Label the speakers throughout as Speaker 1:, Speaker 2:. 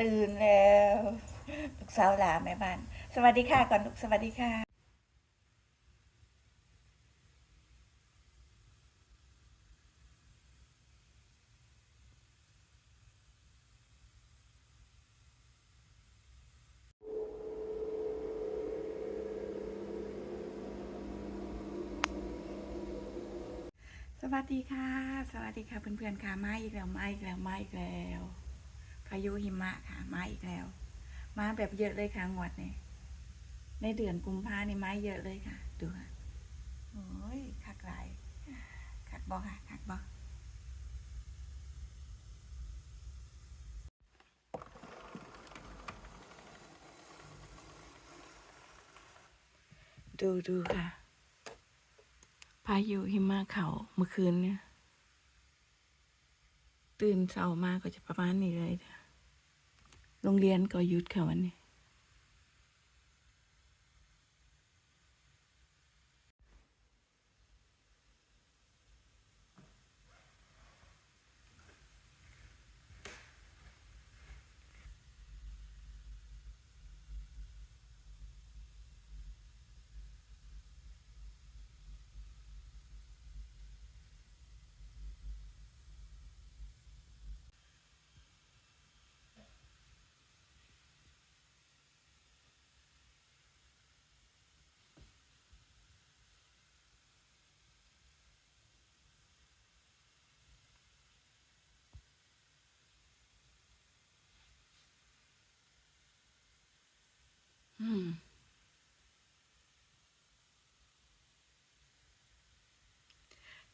Speaker 1: ตื่นแล้วลูกสาวหลาแม่บ้าน สวัสดีค่ะก่อนลูกสวัสดีค่ะ สวัสดีค่ะ สวัสดีค่ะเพื่อนๆค่ะมาอีกแล้วมาอีกแล้วมาอีกแล้ว พายุหิมะค่ะ มาอีกแล้ว มาแบบเยอะเลยค่ะงวดนี้ในเดือนกุมภานี่มาเยอะเลยค่ะ ดูค่ะโอ้ยคักหลายคักบอค่ะคักบอดูดูค่ะ พายุหิมะเขาเมื่อคืนเนี่ย ตื่นเช้ามาก็จะประมาณนี้เลยจ้ะ โรงเรียนก็หยุดค่ะวันนี้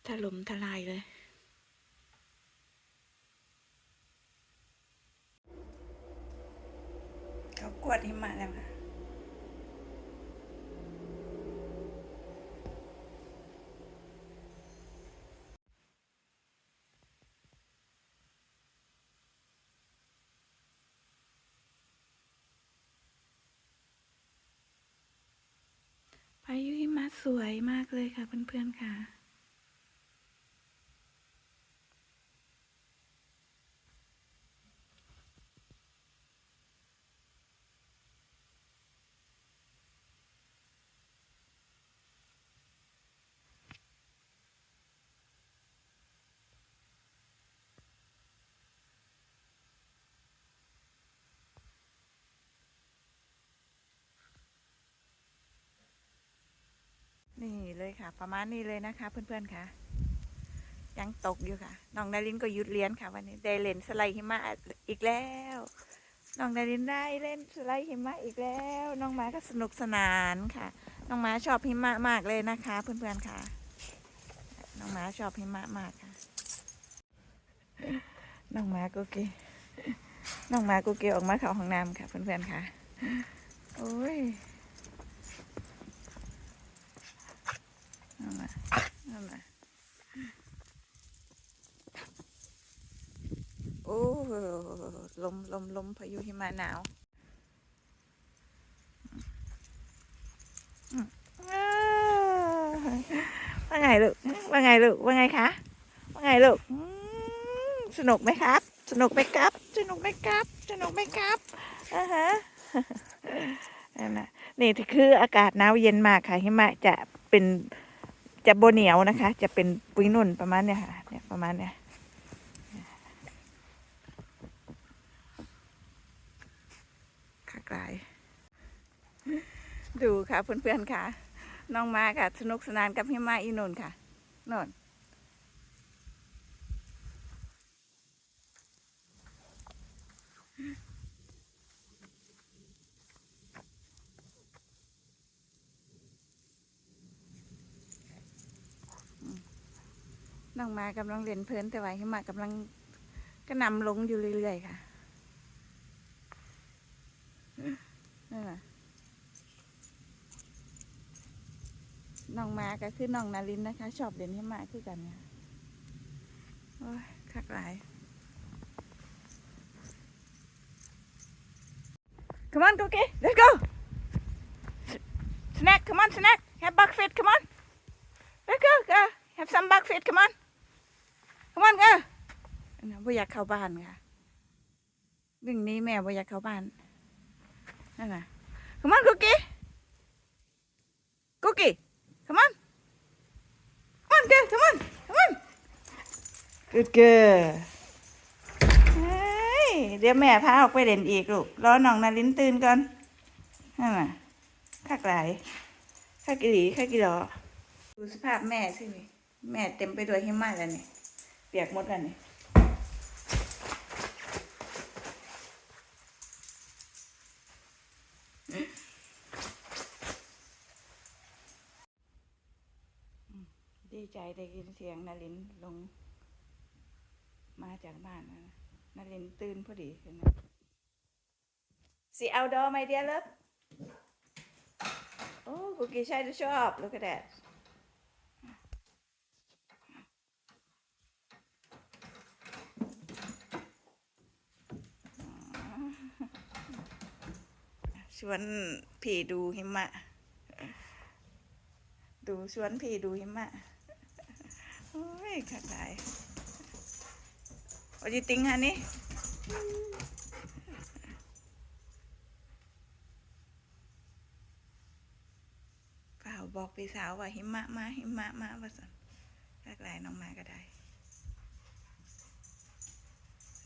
Speaker 1: ถล่มทลายเลย เขากวดหิมะแล้วค่ะพายุหิมะสวยมากเลยค่ะเพื่อนๆค่ะ นี่ เลยค่ะ ประมาณนี้เลยนะคะ เพื่อนๆค่ะ ยังตกอยู่ค่ะน้องดารินก็หยุดเรียนค่ะ วันนี้ได้เล่นสไลด์หิมะอีกแล้วน้องดารินได้เล่นสไลด์หิมะอีกแล้ว น้องหมาก็สนุกสนานค่ะ น้องหมาชอบหิมะมากเลยนะคะ เพื่อนๆค่ะ น้องหมาชอบหิมะมากค่ะ น้องหมากูเกน้องหมากูเกออกมาเข้าห้องน้ำค่ะ เพื่อนๆค่ะโอ้ย นั่นน่ะั่นน่ะโอ้ลมลมลมพายุหิมะหนาวว่าไงลูก ว่าไงลูก ว่าไงคะ ว่าไงลูก สนุกไหมครับ สนุกไหมครับ สนุกไหมครับ สนุกไหมครับอ่าฮะนั่นน่ะนี่คืออากาศหนาวเย็นมากค่ะหิมะจะเป็น จะโบเหนียวนะคะ จะเป็นปุยนุ่นประมาณเนี้ยค่ะเนี่ยประมาณเนี้ยขากลายดูค่ะเพื่อนๆค่ะ น้องมาค่ะ สนุกสนานกับพี่มาอีนุ่นค่ะนุ่น น้องมากำลังเรียนเพลินแต่ว่าหิมะกำลังก็นำลงอยู่เรื่อยๆค่ะนั่นน่ะน้องมาก็คือน้องนารินนะคะ ชอบเรียนหิมะคือกันเนี่ยโอ้ยคักหลาย Come on, Cookie. Let's go. S- snack, come on, snack. Have buckfit, come on. Let's go, go. Have some buckfit, come on. Come on, go. นะบ่อยากเข้าบ้านค่ะวิ่งหนี้แม่บ่อยากเข้าบ้านนั่นน่ะ Come on Cookie Cookie Come on Come on girl Come on Come on Good girl เฮ้ยเดี๋ยวแม่พาออกไปเล่นอีกลูกรอน้องนารินตื่นก่อนนั่นน่ะคักหลายคักอีหลีคักอีหลอดูสภาพแม่สินี่แม่เต็มไปด้วยหิมะแล้วนี่ เปียกหมดแล้วนี่ดีใจได้ยินเสียงนารินลง มาจากบ้านนะนารินตื่นพอดีเห็นไหมสีเอาดอ my dear love โอ้กุกกี้ใช่จะชอบ look at that ชวนผีดูหิมะ ดูชวนผีดูหิมะ โอ้ยขัดหลาย What do you think honey เปล่าบอกพี่สาวว่าหิมะมาหิมะมาว่าสันขัดหลายน้องมาก็ได้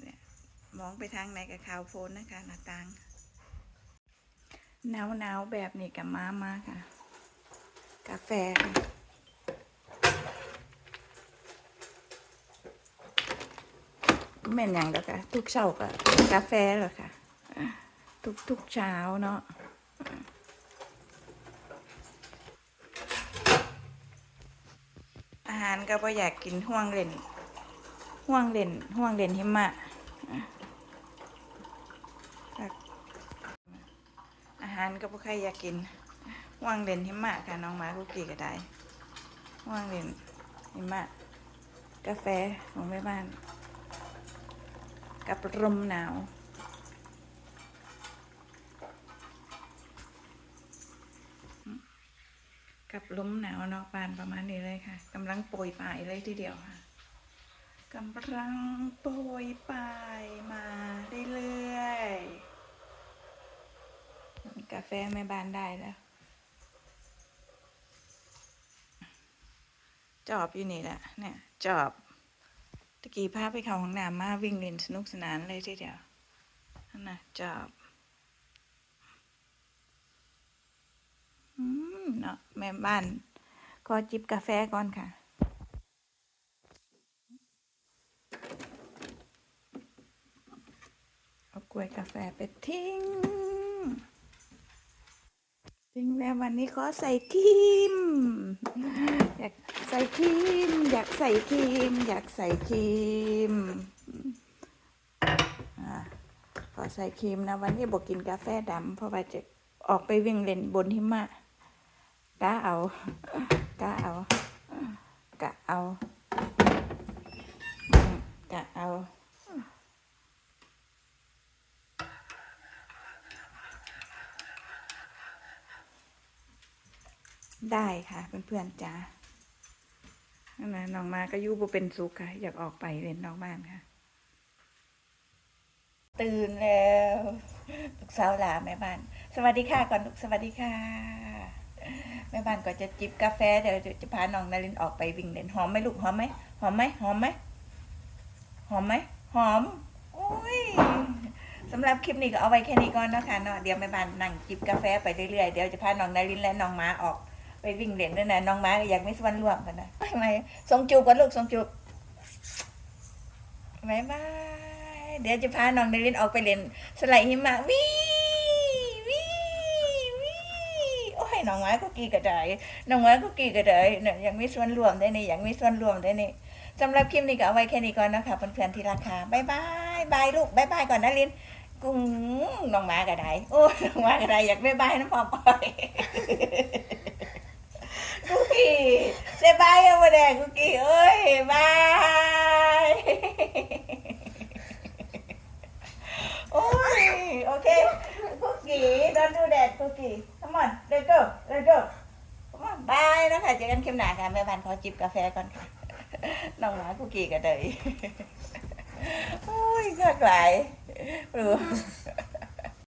Speaker 1: เนี่ยมองไปทางไหนกับข่าวโพนนะคะหน้าต่าง หนาวหนาวๆแบบนี้กับม้ามาค่ะ กาแฟค่ะแม่นอย่างเดียวค่ะ ทุกเช้าก็กาแฟเหรอค่ะ ทุกทุกเช้าเนาะอาหารก็บ่อยากกินห่วงเล่นห่วงเล่นห่วงเล่นหิมะอะ อา หารก็บ่ใครอยากกินว่างเล่นหิมะค่ะน้องหมาคุกกี้ก็ได้ว่างเล่นหิมะกาแฟของแม่บ้าน กับลมหนาวกับลมหนาวนอกบ้านประมาณนี้เลยค่ะกำลังโปรยปลายเลยทีเดียวค่ะกำลังโปรยปลายมาเรื่อยๆ กาแฟแม่บ้านได้แล้วจอบอยู่นี่แหละเนี่ยจอบตะกี้พาไปเขาห้องน้ำมาวิ่งเล่นสนุกสนานเลยทีเดียวนั่นนะจอบอืมเนาะแม่บ้านขอจิบกาแฟก่อนค่ะเอากล้วยกาแฟไปทิ้งิงแล้ววันนี้ขอใส่ครีม อยากใส่ครีม อยากใส่ครีม อยากใส่ครีมอ่าขอใส่ครีมนะวันนี้บอกกินกาแฟดำเพราะว่าจะออกไปวิ่งเล่นบนหิมะกะเอากะเอากะเอากะเอา ได้ค่ะเพื่อนๆจ้านั่นนะน้องมาก็อยุบเป็นสุขค่ะ อยากออกไปเล่นนอกบ้านค่ะ ตื่นแล้วลูกสาวหลาแม่บ้าน สวัสดีค่ะก่อนลูกสวัสดีค่ะ แม่บ้านก็จะจิบกาแฟเดี๋ยวจะพาน้องนารินออกไปวิ่งเล่นหอมไหมลูกหอมไหมหอมไหมหอมไหมหอมไหมหอมโอ้ยสำหรับคลิปนี้ก็เอาไว้แค่นี้ก่อนเนาะคะเนาะเดี๋ยวแม่บ้านนั่งจิบกาแฟไปเรื่อยๆเดี๋ยวจะพาน้องนารินและน้องม้าออก ไปวิ่งเล่นด้วยนะน้องม้าก็อยากไม่ส่วนร่วมกันนะไม่ไม่ส่งจูบกันลูกส่งจูบบายบาย เดี๋ยวจะพาน้องนารินออกไปเล่นสไลด์หิมะวิวิวิโอ้ยน้องม้าก็กีกระไดน้องม้าก็กีกระไดเนี่ยยังไม่ส่วนร่วมได้นี่ยังไม่ส่วนร่วมได้นี่สำหรับคลิปนี้ก็เอาไว้แค่นี้ก่อนนะคะเพื่อนๆที่ราคาบายบายบายลูกบายบายก่อนนะลินกุ้งน้องม้ากระไดโอ้ยน้องม้ากระไดอยากบายบายน้ำพอมอ้อ ยคุกกี้เซบายเอามาแดงคุกกี้เอ้ยบายโอ้ยโอเคคุกกี้ don't do that คุกกี้ come on let's go let's go come on บายนะคะเจอกันคลิปหนาค่ะแม่บ้านขอจิบกาแฟก่อนค่ะน้องหมาคุกกี้กันเลยโอ้ยเกลือไหล
Speaker 2: รือ